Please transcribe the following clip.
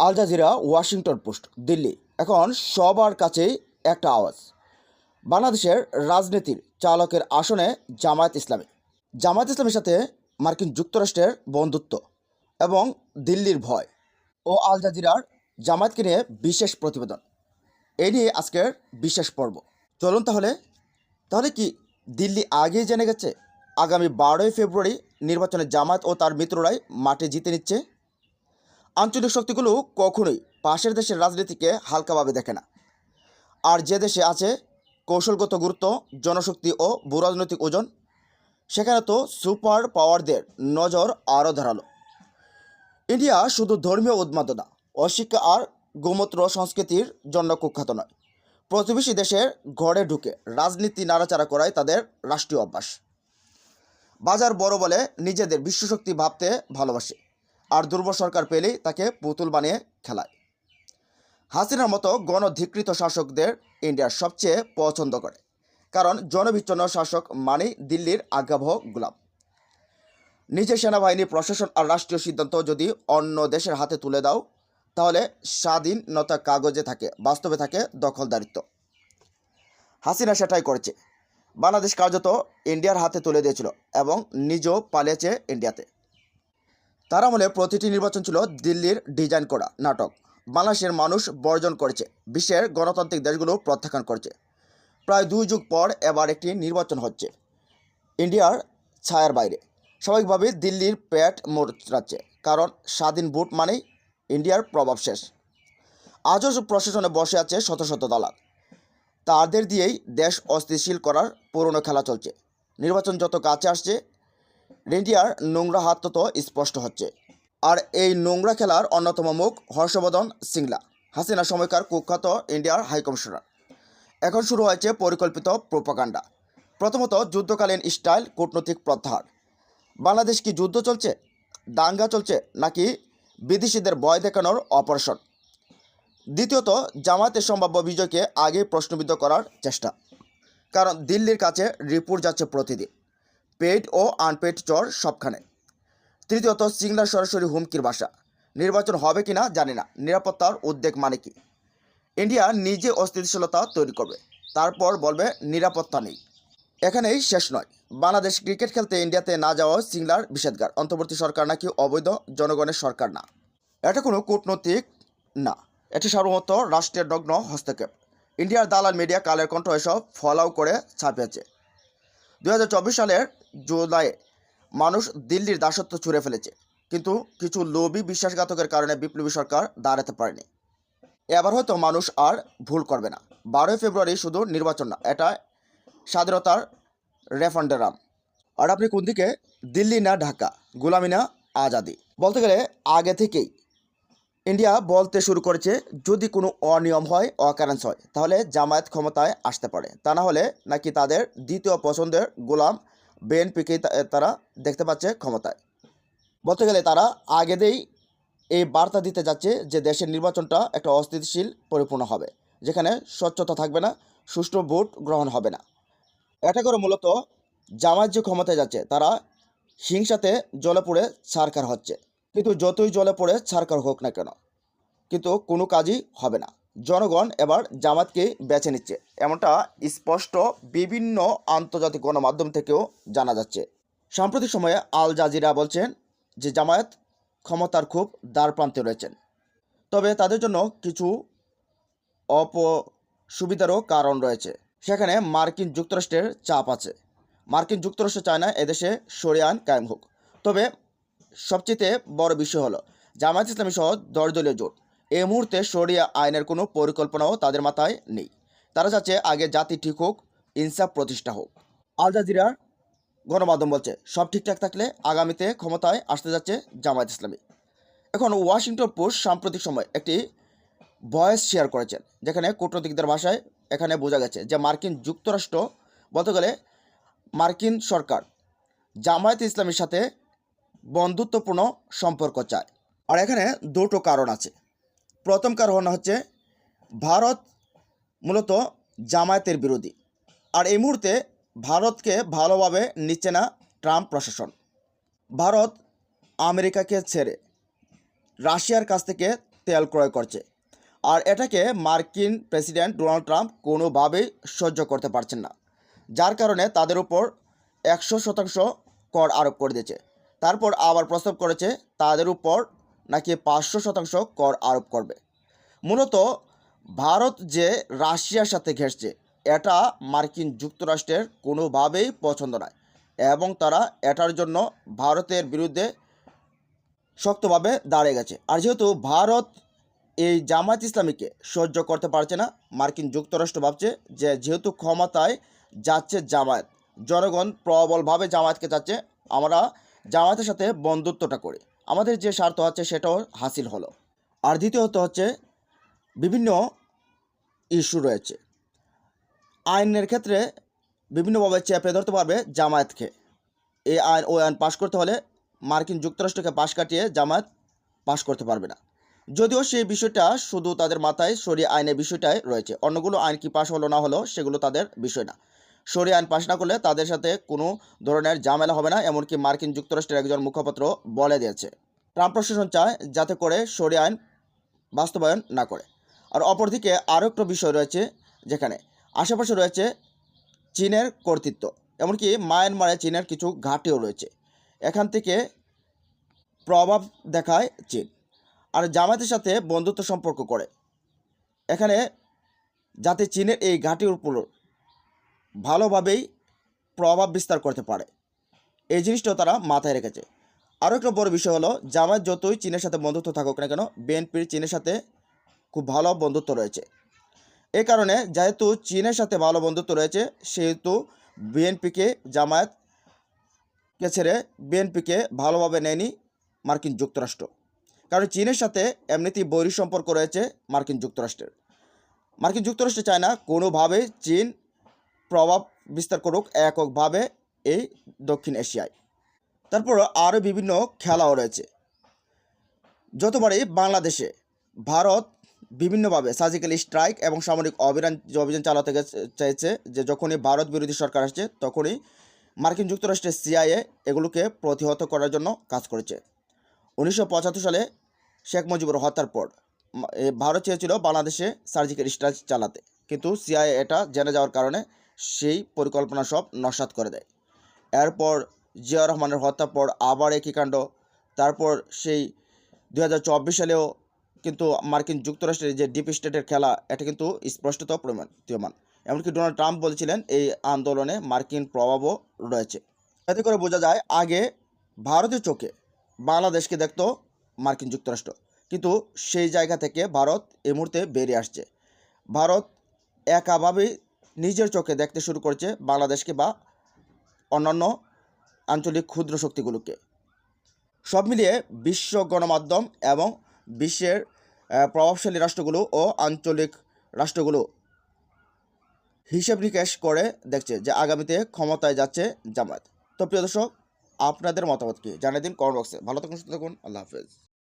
Al Jazeera, Washington Post, Delhi. এখন সবার কাছেই একটা আওয়াজ। বাংলাদেশের রাজনীতির চালকের আসনে জামায়াত ইসলামী। জামায়াত ইসলামের সাথে মার্কিন যুক্তরাষ্ট্রের বন্ধুত্ব এবং দিল্লির ভয় ও আল জাজিরার জামায়াতকে নিয়ে বিশেষ প্রতিবেদন। এই নিয়ে আজকের বিশেষ পর্ব। চলুন তাহলে তাহলে কি দিল্লি আগেই জেনে গেছে? আগামী বারোই ফেব্রুয়ারি নির্বাচনে জামায়াত ও তার মিত্ররাই মাঠে জিতে নিচ্ছে? আঞ্চলিক শক্তিগুলো কখনোই পাশের দেশের রাজনীতিকে হালকাভাবে দেখে না। আর যে দেশে আছে কৌশলগত গুরুত্ব, জনশক্তি ও ভূরাজনৈতিক ওজন, সেখানে তো সুপার পাওয়ারদের নজর আরও ধারালো। ইন্ডিয়া শুধু ধর্মীয় উন্মাদনা অশিক্ষা আর গোমূত্র সংস্কৃতির জন্য কুখ্যাত নয়। প্রতিবেশী দেশের ঘরে ঢুকে রাজনীতি নাড়াচাড়া করায় তাদের রাষ্ট্রীয় অভ্যাস। বাজার বড় বলে নিজেদের বিশ্বশক্তি ভাবতে ভালোবাসে। আর দুর্বল সরকার পেলেই তাকে পুতুল বানিয়ে খেলায়। হাসিনার মতো গণধিকৃত শাসকদের ইন্ডিয়ার সবচেয়ে পছন্দ করে, কারণ জনবিচ্ছন্ন শাসক মানেই দিল্লির আজ্ঞাবহ গোলাম। নিজের সেনাবাহিনী, প্রশাসন আর রাষ্ট্রীয় সিদ্ধান্ত যদি অন্য দেশের হাতে তুলে দাও, তাহলে স্বাধীনতা কাগজে থাকে, বাস্তবে থাকে দখলদারিত্ব। হাসিনা সেটাই করেছে। বাংলাদেশ কার্যত ইন্ডিয়ার হাতে তুলে দিয়েছিল এবং নিজেও পালিয়েছে ইন্ডিয়াতে। তার আমলে প্রতিটি নির্বাচন ছিল দিল্লির ডিজাইন করা নাটক। বাংলাদেশের মানুষ বর্জন করেছে। বিশ্বের গণতান্ত্রিক দেশগুলো প্রত্যাখ্যান করেছে। প্রায় দুই যুগ পর এবার একটি নির্বাচন হচ্ছে। ইন্ডিয়ার ছায়ার বাইরে। স্বাভাবিকভাবে দিল্লির পেট মোড়াচ্ছে কারণ স্বাধীন ভোট মানেই ইন্ডিয়ার প্রভাব শেষ। আজও প্রশাসনে বসে আছে শত শত দালাল। তাদের দিয়েই দেশ অস্থিতিশীল করার পুরনো খেলা চলছে। নির্বাচন যত কাছে আসছে ইন্ডিয়ার নোংরা হাত তত স্পষ্ট হচ্ছে। আর এই নোংরা খেলার অন্যতম মুখ হর্ষবর্ধন সিংলা। হাসিনা সময়কার কুখ্যাত ইন্ডিয়ার হাইকমিশনার এখন শুরু হয়েছে পরিকল্পিত প্রোপাগান্ডা। প্রথমত যুদ্ধকালীন স্টাইল কূটনৈতিক প্রত্যাহার। বাংলাদেশ কি যুদ্ধ চলছে, দাঙ্গা চলছে, নাকি বিদেশিদের ভয় দেখানোর অপারেশন? দ্বিতীয়ত, জামায়াতের সম্ভাব্য বিজয়কে আগে প্রশ্নবিদ্ধ করার চেষ্টা। কারণ দিল্লির কাছে রিপোর্ট যাচ্ছে প্রতিদিন। পেড ও আনপেড চর সবখানে। তৃতীয়ত সিংলার সরাসরি হুমকির ভাষা নির্বাচন হবে কি না জানি না। নিরাপত্তার উদ্বেগ মানে কি? ইন্ডিয়া নিজে অস্থিতিশীলতা তৈরি করবে। তারপর বলবে, নিরাপত্তা নেই। এখানেই শেষ নয়। বাংলাদেশ ক্রিকেট খেলতে ইন্ডিয়াতে না যাওয়া সিংলার বিষেধগার অন্তর্বর্তী সরকার নাকি অবৈধ, জনগণের সরকার না। এটা কোনো কূটনৈতিক না। এটি সার্বভৌমত্ব রাষ্ট্রের নগ্ন হস্তক্ষেপ। ইন্ডিয়ার দালাল মিডিয়া কালের কণ্ঠ এসব ফলাও করে ছাপিয়েছে। দু হাজার চব্বিশ সালের জুলাইয়ে মানুষ দিল্লির দাসত্ব ছুঁড়ে ফেলেছে। কিন্তু কিছু লোভী বিশ্বাসঘাতকের কারণে বিপ্লবী সরকার দাঁড়াতে পারেনি। এবার হয়তো মানুষ আর ভুল করবে না। বারোই ফেব্রুয়ারি শুধু নির্বাচন না, এটা স্বাধীনতার রেফান্ডারাম আর আপনি কোন দিকে? দিল্লি না ঢাকা, গোলামি না আজাদি। বলতে গেলে আগে থেকেই ইন্ডিয়া বলতে শুরু করেছে, যদি কোনো অনিয়ম হয়, অকারেন্স হয়, তাহলে জামায়াত ক্ষমতায় আসতে পারে। তা না হলে নাকি তাদের দ্বিতীয় পছন্দের গোলাম বিএনপিকেই তারা দেখতে পাচ্ছে ক্ষমতায়। বলতে গেলে তারা আগেতেই এই বার্তা দিতে যাচ্ছে যে দেশের নির্বাচনটা একটা অস্থিতিশীল পরিপূর্ণ হবে, যেখানে স্বচ্ছতা থাকবে না, সুষ্ঠু ভোট গ্রহণ হবে না। এটা করে মূলত জামায়াত যে ক্ষমতায় যাচ্ছে, তারা হিংসাতে জলে পড়ে ছারকার হচ্ছে। কিন্তু যতই জলে পড়ে ছারকার হোক না কেন, কিন্তু কোনো কাজই হবে না। জনগণ এবার জামাতকে বেছে নিচ্ছে। এমনটা স্পষ্ট বিভিন্ন আন্তর্জাতিক গণমাধ্যম থেকেও জানা যাচ্ছে। সাম্প্রতিক সময়ে আল জাজিরা বলছেন যে জামায়াত ক্ষমতার খুব দ্বারপ্রান্তে রয়েছেন। তবে তাদের জন্য কিছু অপসুবিধারও কারণ রয়েছে। সেখানে মার্কিন যুক্তরাষ্ট্রের চাপ আছে। মার্কিন যুক্তরাষ্ট্র চায় না এদেশে সরিয়ান কায়েম হোক। তবে সবচেয়ে বড় বিষয় হলো, জামায়াত ইসলামী সহ দশদলীয় জোট। এই মুহূর্তে শরিয়া আইনের কোনো পরিকল্পনাও তাদের মাথায় নেই। তারা চাচ্ছে আগে জাতি ঠিক হোক, ইনসাফ প্রতিষ্ঠা হোক। আল জাজিরার গণমাধ্যম বলছে, সব ঠিকঠাক থাকলে আগামীতে ক্ষমতায় আসতে যাচ্ছে জামায়াত ইসলামী। এখন ওয়াশিংটন পোস্ট সাম্প্রতিক সময় একটি ভয়েস শেয়ার করেছেন, যেখানে কূটনৈতিকদের ভাষায় এখানে বোঝা গেছে যে মার্কিন যুক্তরাষ্ট্র বলতে গেলে মার্কিন সরকার জামায়াত ইসলামীর সাথে বন্ধুত্বপূর্ণ সম্পর্ক চায়। আর এখানে দুটো কারণ আছে। প্রথম কারণ হচ্ছে ভারত, মূলত জামায়াতের বিরোধী। আর এই মুহূর্তে ভারতকে ভালোভাবে নিচ্ছে না ট্রাম্প প্রশাসন। ভারত আমেরিকাকে ছেড়ে রাশিয়ার কাছ থেকে তেল ক্রয় করছে। আর এটাকে মার্কিন প্রেসিডেন্ট ডোনাল্ড ট্রাম্প কোনোভাবেই সহ্য করতে পারছেন না। যার কারণে তাদের উপর একশো শতাংশ কর আরোপ করে দিয়েছে। তারপর আবার প্রস্তাব করেছে, তাদের উপর নাকি পাঁচশো শতাংশ কর আরোপ করবে? মূলত ভারত যে রাশিয়ার সাথে ঘেঁষছে, এটা মার্কিন যুক্তরাষ্ট্রের কোনোভাবেই পছন্দ নয় এবং তারা এটার জন্য ভারতের বিরুদ্ধে শক্তভাবে দাঁড়িয়ে গেছে। আর যেহেতু ভারত এই জামায়াত ইসলামীকে সহ্য করতে পারছে না, মার্কিন যুক্তরাষ্ট্র ভাবছে যে যেহেতু ক্ষমতায় যাচ্ছে জামায়াত, জনগণ প্রবলভাবে জামায়াতকে চাচ্ছে, আমরা জামায়াতের সাথে বন্ধুত্বটা করি। আমাদের যে স্বার্থ আছে সেটাও হাসিল হলো। আর দ্বিতীয়ত হচ্ছে বিভিন্ন ইস্যু রয়েছে। আইনের ক্ষেত্রে বিভিন্নভাবে চেপে ধরতে পারবে জামায়াতকে। এই আইন ওই আইন পাশ করতে হলে মার্কিন যুক্তরাষ্ট্রকে পাশ কাটিয়ে জামায়াত পাশ করতে পারবে না। যদিও সেই বিষয়টা শুধু তাদের মাথায় সরিয়ে আইনের বিষয়টাই রয়েছে। অন্যগুলো আইন কি পাশ হলো না হলো সেগুলো তাদের বিষয় না। সরি আইন পাশ না করলে তাদের সাথে কোনো ধরনের ঝামেলা হবে না, এমনকি মার্কিন যুক্তরাষ্ট্রের একজন মুখপাত্র বলে দিয়েছে। ট্রাম্প প্রশাসন চায় যাতে করে সরি আইন বাস্তবায়ন না করে। আর অপরদিকে আরও একটা বিষয় রয়েছে যেখানে আশেপাশে রয়েছে চীনের কর্তৃত্ব, এমনকি মায়ানমারে চীনের কিছু ঘাটিও রয়েছে। এখান থেকে প্রভাব দেখায় চীন আর জামায়াতের সাথে বন্ধুত্ব সম্পর্ক করে। এখানে যাতে চীনের এই ঘাটির উপর ভালোভাবেই প্রভাব বিস্তার করতে পারে। এই জিনিসটাও তারা মাথায় রেখেছে। আরও একটা বড় বিষয় হলো, জামায়াত যতই চীনের সাথে বন্ধুত্ব থাকুক না কেন, বিএনপির চীনের সাথে খুব ভালো বন্ধুত্ব রয়েছে। এই কারণে যেহেতু চীনের সাথে ভালো বন্ধুত্ব রয়েছে, সেহেতু বিএনপিকে, জামায়াতকে ছেড়ে বিএনপিকে ভালোভাবে নেয়নি মার্কিন যুক্তরাষ্ট্র। কারণ চীনের সাথে এমনিতেই বৈরী সম্পর্ক রয়েছে মার্কিন যুক্তরাষ্ট্রের। মার্কিন যুক্তরাষ্ট্র চায় না কোনোভাবে চীন প্রভাব বিস্তার করুক এককভাবে এই দক্ষিণ এশিয়ায়। তারপর আরও বিভিন্ন খেলাও রয়েছে। যতবারই বাংলাদেশে ভারত বিভিন্নভাবে সার্জিক্যাল স্ট্রাইক এবং সামরিক অভিযান অভিযান চালাতে চাইছে যে যখনই ভারত বিরোধী সরকার আসছে, তখনই মার্কিন যুক্তরাষ্ট্রের সিআইএ এগুলোকে প্রতিহত করার জন্য কাজ করেছে। উনিশশো পঁচাত্তর সালে শেখ মুজিবুর হত্যার পর ভারত চেয়েছিল বাংলাদেশে সার্জিক্যাল স্ট্রাইক চালাতে। কিন্তু সিআইএ এটা জেনে যাওয়ার কারণে সেই পরিকল্পনা সব নস্বাত করে দেয়। এরপর জিয়া রহমানের হত্যার পর আবার একই কাণ্ড। তারপর সেই দু হাজার চব্বিশ সালেও কিন্তু মার্কিন যুক্তরাষ্ট্রের যে ডিপ স্টেটের খেলা, এটা কিন্তু স্পষ্টত প্রমাণীয়মান এমনকি ডোনাল্ড ট্রাম্প বলেছিলেন এই আন্দোলনে মার্কিন প্রভাবও রয়েছে। এতে করে বোঝা যায়, আগে ভারতের চোখে বাংলাদেশকে দেখত মার্কিন যুক্তরাষ্ট্র। কিন্তু সেই জায়গা থেকে ভারত এই মুহূর্তে বেরিয়ে আসছে। ভারত একাভাবেই নিজের চোখে দেখতে শুরু করছে বাংলাদেশকে বা অন্যান্য আঞ্চলিক ক্ষুদ্র শক্তিগুলোকে। সব মিলিয়ে বিশ্ব গণমাধ্যম এবং বিশ্বের প্রভাবশালী রাষ্ট্রগুলো ও আঞ্চলিক রাষ্ট্রগুলো হিসেব নিকেশ করে দেখছে যে আগামীতে ক্ষমতায় যাচ্ছে জামায়াত। তো প্রিয় দর্শক, আপনাদের মতামত কি? জানিয়ে দিন কমেন্ট বক্সে। ভালো থাকুন, সুস্থ থাকুন। আল্লাহ হাফেজ।